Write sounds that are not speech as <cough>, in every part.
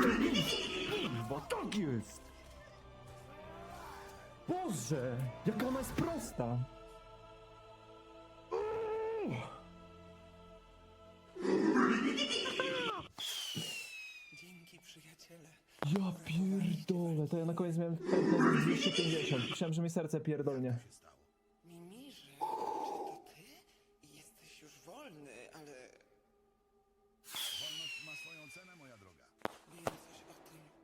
Kurwa, tak jest! Boże, jaka ona jest prosta! Dzięki, przyjaciele. Ja pierdolę, to ja na koniec miałem za 250. Myślałem, że mi serce pierdolnie.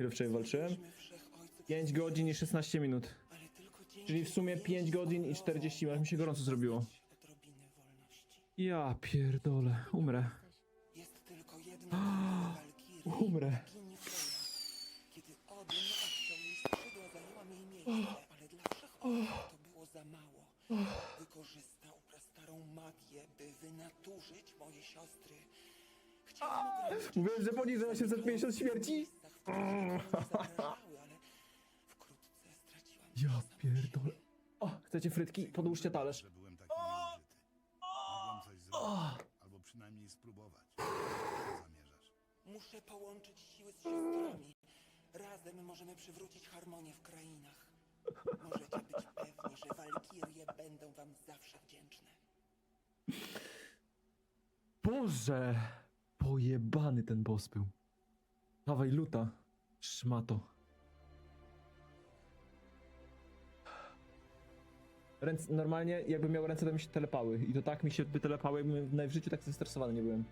Ile wczoraj walczyłem? Byliśmy wszechojców 5 godzin i 16 minut. Czyli w sumie 5 godzin i 40 minut. Mi się gorąco zrobiło. Ja pierdolę, umrę. <gasps> Umrę. Za mało. Wykorzystał prastarą magię, by wynaturzyć moje siostry. Mówiłem, że poniżej 850 śmierci? Ja pierdolę. O, chcecie frytki? Podłóżcie talerz. Że byłem taki nieużyty. Mogłem coś zrobić, albo przynajmniej spróbować. Co zamierzasz? Muszę połączyć siły z siostrami. Razem możemy przywrócić harmonię w krainach. Możecie być pewni, że walkirie będą wam zawsze wdzięczne. Boże! Pojebany ten boss był. Dawaj luta. Szmato. Ręce, normalnie jakbym miał ręce, to mi się telepały. I to tak mi się by telepały, jakbym w życiu tak zestresowany nie byłem.